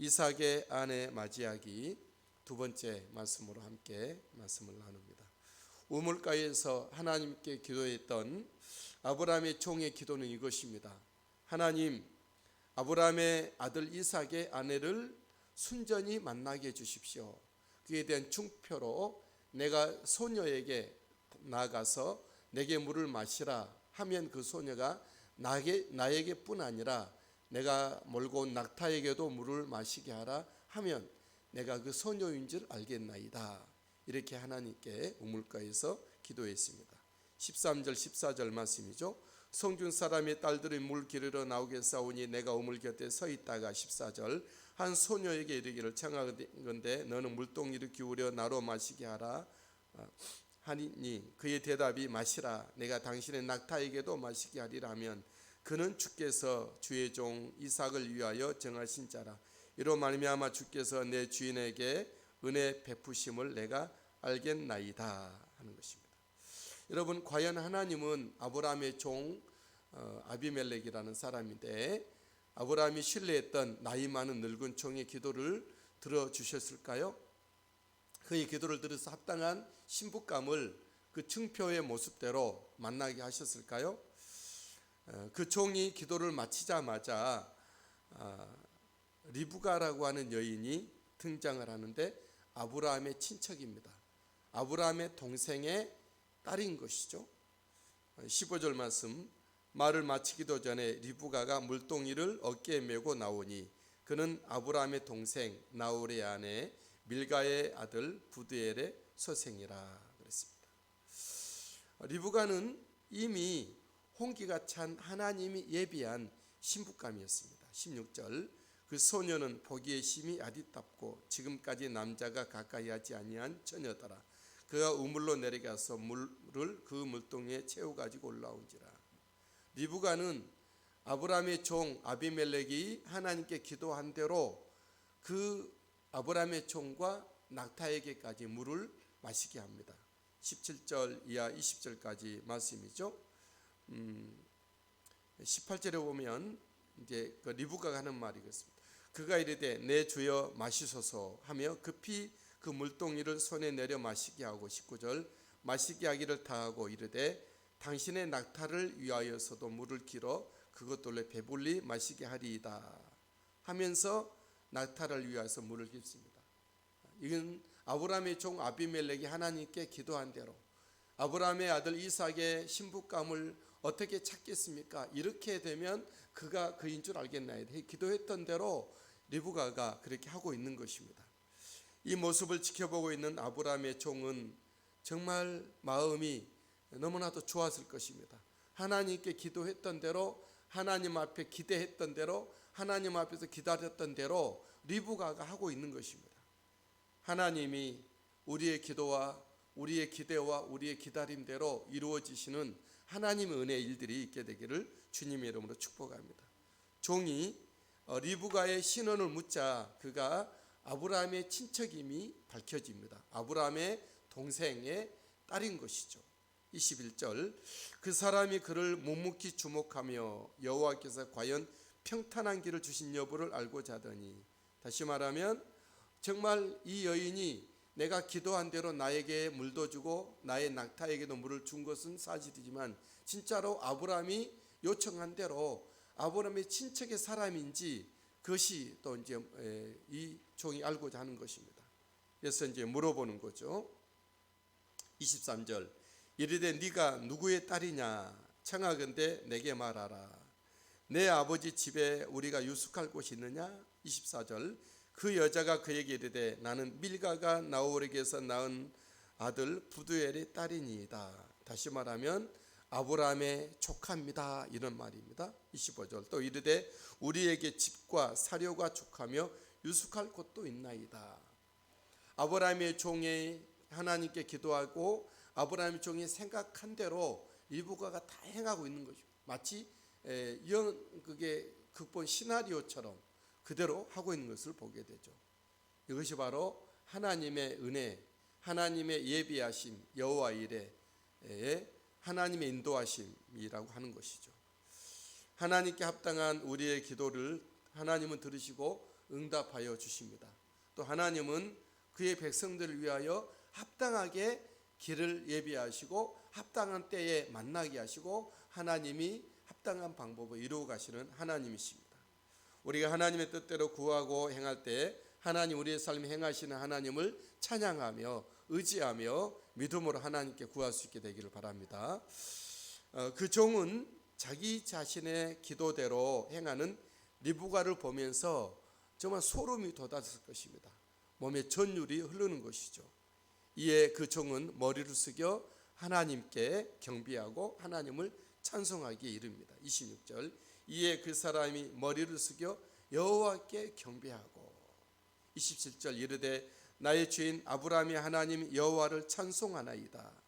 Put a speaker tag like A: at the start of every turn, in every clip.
A: 이삭의 아내 맞이하기 두 번째 말씀으로 함께 말씀을 나눕니다. 우물가에서 하나님께 기도했던 아브라함의 종의 기도는 이것입니다. 하나님, 아브라함의 아들 이삭의 아내를 순전히 만나게 해 주십시오. 그에 대한 충표로 내가 소녀에게 나가서 내게 물을 마시라 하면 그 소녀가 나게, 나에게뿐 아니라 내가 몰고 온 낙타에게도 물을 마시게 하라 하면 내가 그 소녀인 줄 알겠나이다. 이렇게 하나님께 우물가에서 기도했습니다. 13절 14절 말씀이죠. 성중 사람의 딸들이 물 기르러 나오게 싸우니 내가 우물 곁에 서 있다가 14절 한 소녀에게 이르기를 청하건대 너는 물동이를 기울여 나로 마시게 하라 어, 하니 그의 대답이 마시라 내가 당신의 낙타에게도 마시게 하리라 하면 그는 주께서 주의 종 이삭을 위하여 정하신 자라 이로 말미암아 주께서 내 주인에게 은혜 베푸심을 내가 알겠나이다 하는 것입니다. 여러분 과연 하나님은 아브라함의 종 어, 아비멜렉이라는 사람인데 아브라함이 신뢰했던 나이 많은 늙은 종의 기도를 들어 주셨을까요? 그의 기도를 들어서 합당한 신부감을 그 증표의 모습대로 만나게 하셨을까요? 어, 그 종이 기도를 마치자마자 아, 리브가라고 하는 여인이 등장을 하는데 아브라함의 친척입니다. 아브라함의 동생의 딸인 것이죠. 15절 말씀 말을 마치기도 전에 리브가가 물동이를 어깨에 메고 나오니 그는 아브라함의 동생 나홀의 아내 밀가의 아들 부드엘의 서생이라 그랬습니다. 리브가는 이미 홍기가 찬 하나님이 예비한 신부감이었습니다. 16절 그 소녀는 보기에 심히 아리답고 지금까지 남자가 가까이 하지 아니한 처녀더라. 그가 우물로 내려가서 물을 그 물동에 채워 가지고 올라온지라. 리브가는 아브라함의 종 아비멜렉이 하나님께 기도한 대로 그 아브라함의 종과 낙타에게까지 물을 마시게 합니다. 17절 이하 20절까지 말씀이죠. 음, 18절에 보면 이제 그 리브가가 하는 말이겠습니다. 그가 이르되 내 주여 마시소서 하며 급히 그 물동이를 손에 내려 마시게 하고 19절 마시게 하기를 다하고 이르되 당신의 낙타를 위하여서도 물을 길어 그것들로 배불리 마시게 하리이다 하면서 낙타를 위하여서 물을 깁습니다. 이건 아브라함의 종 아비멜렉이 하나님께 기도한 대로 아브라함의 아들 이삭의 신부감을 어떻게 찾겠습니까? 이렇게 되면 그가 그인 줄 알겠나요? 기도했던 대로 리브가가 그렇게 하고 있는 것입니다. 이 모습을 지켜보고 있는 아브라함의 종은 정말 마음이 너무나도 좋았을 것입니다. 하나님께 기도했던 대로 하나님 앞에 기대했던 대로 하나님 앞에서 기다렸던 대로 리브가가 하고 있는 것입니다. 하나님이 우리의 기도와 우리의 기대와 우리의 기다림대로 이루어지시는 하나님의 은혜 일들이 있게 되기를 주님의 이름으로 축복합니다. 종이 어, 리브가의 신원을 묻자 그가 아브라함의 친척임이 밝혀집니다. 아브라함의 동생의 딸인 것이죠. 21절 그 사람이 그를 묵묵히 주목하며 여호와께서 과연 평탄한 길을 주신 여부를 알고자 하더니 다시 말하면 정말 이 여인이 내가 기도한 대로 나에게 물도 주고 나의 낙타에게도 물을 준 것은 사실이지만 진짜로 아브라함이 요청한 대로 아브라함의 친척의 사람인지 그것이 또 이제 이 종이 알고자 하는 것입니다. 그래서 이제 물어보는 거죠. 23절 이르되 네가 누구의 딸이냐 청하건대 내게 말하라. 내 아버지 집에 우리가 유숙할 곳이 있느냐? 24절 그 여자가 그에게 이르되 나는 밀가가 나홀에게서 낳은 아들 부두엘의 딸이니이다. 다시 말하면 아브라함의 조카입니다. 이런 말입니다. 25절 또 이르되 우리에게 집과 사료가 족하며 유숙할 곳도 있나이다. 아브라함의 종이 하나님께 기도하고 아브라함의 종이 생각한 대로 리브가가 다 행하고 있는 것이죠. 마치 영 그게 극본 시나리오처럼 그대로 하고 있는 것을 보게 되죠. 이것이 바로 하나님의 은혜, 하나님의 예비하심, 여호와 일에 하나님의 인도하심이라고 하는 것이죠. 하나님께 합당한 우리의 기도를 하나님은 들으시고 응답하여 주십니다. 또 하나님은 그의 백성들을 위하여 합당하게 길을 예비하시고 합당한 때에 만나게 하시고 하나님이 합당한 방법을 이루어 가시는 하나님이십니다. 우리가 하나님의 뜻대로 구하고 행할 때 하나님 우리의 삶에 행하시는 하나님을 찬양하며 의지하며 믿음으로 하나님께 구할 수 있게 되기를 바랍니다. 어, 그 종은 자기 자신의 기도대로 행하는 리브가를 보면서 정말 소름이 돋았을 것입니다. 몸에 전율이 흐르는 것이죠. 이에 그 종은 머리를 숙여 하나님께 경비하고 하나님을 찬송하기에 이릅니다. 26절 이에 그 사람이 머리를 숙여 여호와께 경배하고 27절 이르되 나의 주인 아브라함이 하나님 여호와를 찬송하나이다.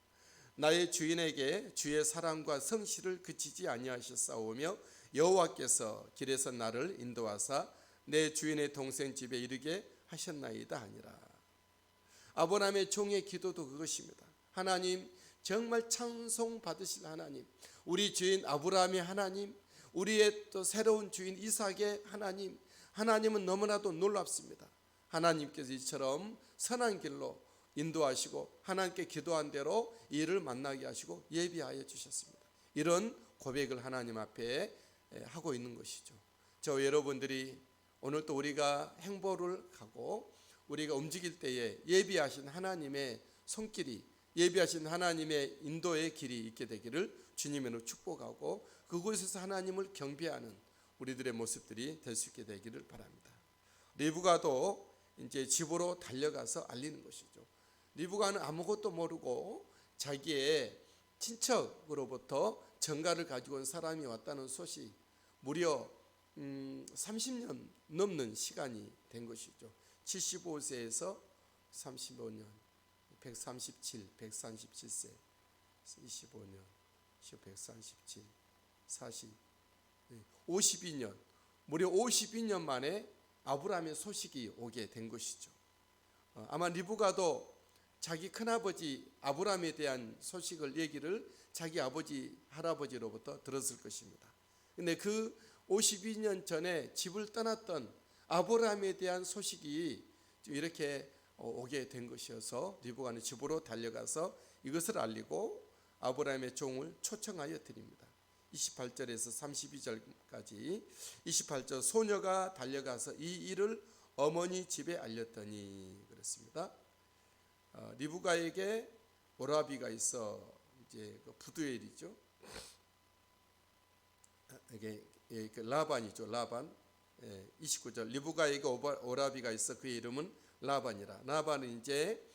A: 나의 주인에게 주의 사랑과 성실을 그치지 아니하셨사오며 여호와께서 길에서 나를 인도하사 내 주인의 동생 집에 이르게 하셨나이다 하니라. 아브라함의 종의 기도도 그것입니다. 하나님 정말 찬송 받으실 하나님, 우리 주인 아브라함의 하나님, 우리의 또 새로운 주인 이삭의 하나님, 하나님은 너무나도 놀랍습니다. 하나님께서 이처럼 선한 길로 인도하시고 하나님께 기도한 대로 이를 만나게 하시고 예비하여 주셨습니다. 이런 고백을 하나님 앞에 하고 있는 것이죠. 저 여러분들이 오늘 또 우리가 행보를 가고 우리가 움직일 때에 예비하신 하나님의 손길이 예비하신 하나님의 인도의 길이 있게 되기를 주님으로 축복하고 그곳에서 하나님을 경배하는 우리들의 모습들이 될 수 있게 되기를 바랍니다. 리브가도 이제 집으로 달려가서 알리는 것이죠. 리브가는 아무것도 모르고 자기의 친척으로부터 정가를 가지고 온 사람이 왔다는 소식 무려 음, 30년 넘는 시간이 된 것이죠. 75세에서 35년, 137, 137세, 25년, 137, 40, 52년, 무려 52년 만에 아브라함의 소식이 오게 된 것이죠. 어, 아마 리브가도 자기 큰아버지 아브라함에 대한 소식을 얘기를 자기 아버지 할아버지로부터 들었을 것입니다. 근데 그 52년 전에 집을 떠났던 아브라함에 대한 소식이 이렇게 오게 된 것이어서 리브가는 집으로 달려가서 이것을 알리고 아브라함의 종을 초청하여 드립니다. 28절에서 32절까지 28절 소녀가 달려가서 이 일을 어머니 집에 알렸더니 그렇습니다. 어, 리브가에게 오라비가 있어 이제 그 부두엘이죠. 이게 예, 그 라반이죠. 라반. 예, 29절 리브가에게 오라비가 있어 그의 이름은 라반이라. 라반은 이제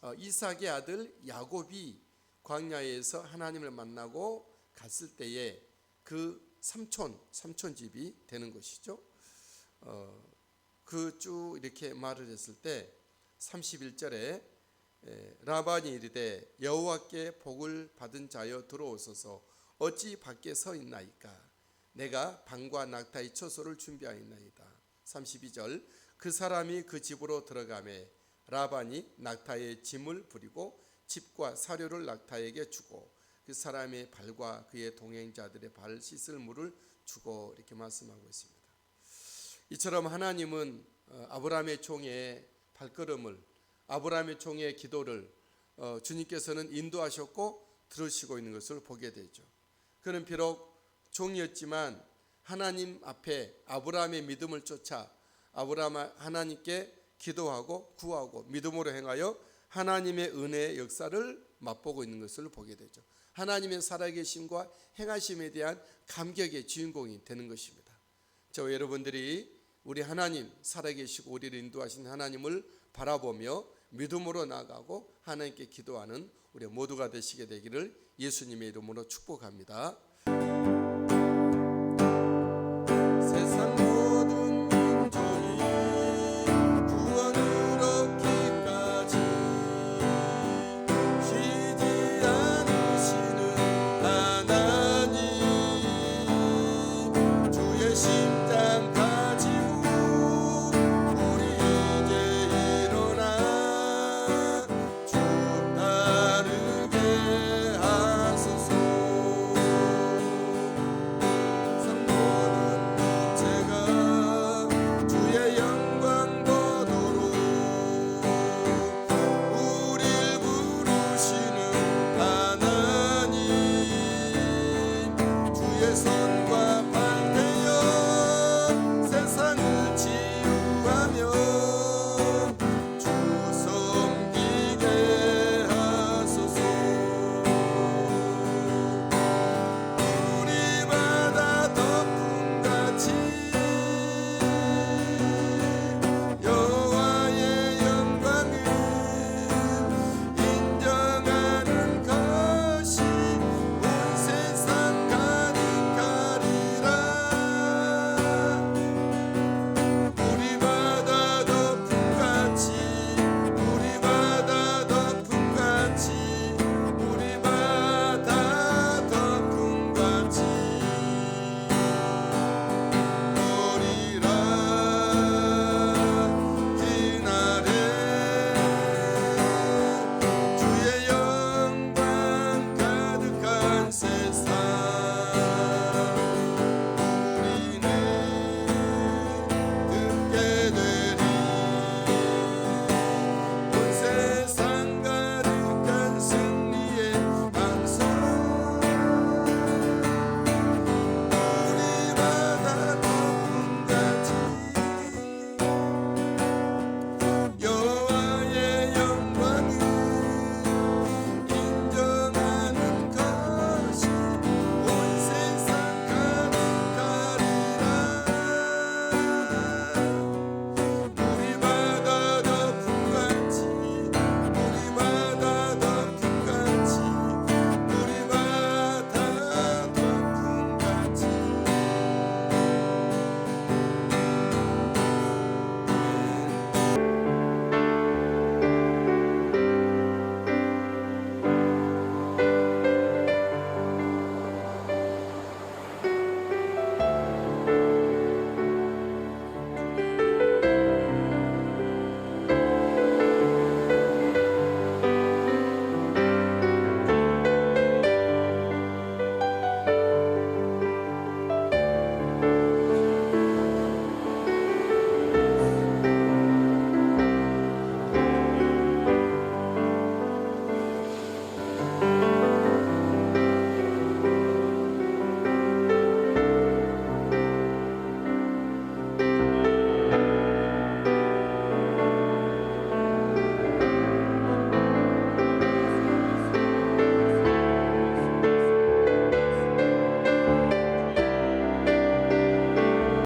A: 어, 이삭의 아들 야곱이 광야에서 하나님을 만나고 갔을 때에 그 삼촌 삼촌 집이 되는 것이죠. 어, 그 쭉 이렇게 말을 했을 때 31절에 에, 라반이 이르되 여호와께 복을 받은 자여 들어오소서 어찌 밖에 서 있나이까 내가 방과 낙타의 처소를 준비하였나이다. 32절 그 사람이 그 집으로 들어가매 라반이 낙타의 짐을 부리고 집과 사료를 낙타에게 주고 그 사람의 발과 그의 동행자들의 발 씻을 물을 주고 이렇게 말씀하고 있습니다. 이처럼 하나님은 어, 아브라함의 종의 발걸음을 아브라함의 종의 기도를 어, 주님께서는 인도하셨고 들으시고 있는 것을 보게 되죠. 그는 비록 종이었지만 하나님 앞에 아브라함의 믿음을 쫓아 아브라함 하나님께 기도하고 구하고 믿음으로 행하여 하나님의 은혜의 역사를 맛보고 있는 것을 보게 되죠. 하나님의 살아계심과 행하심에 대한 감격의 주인공이 되는 것입니다. 저 여러분들이 우리 하나님 살아계시고 우리를 인도하신 하나님을 바라보며 믿음으로 나가고 하나님께 기도하는 우리 모두가 되시게 되기를 예수님의 이름으로 축복합니다. assim.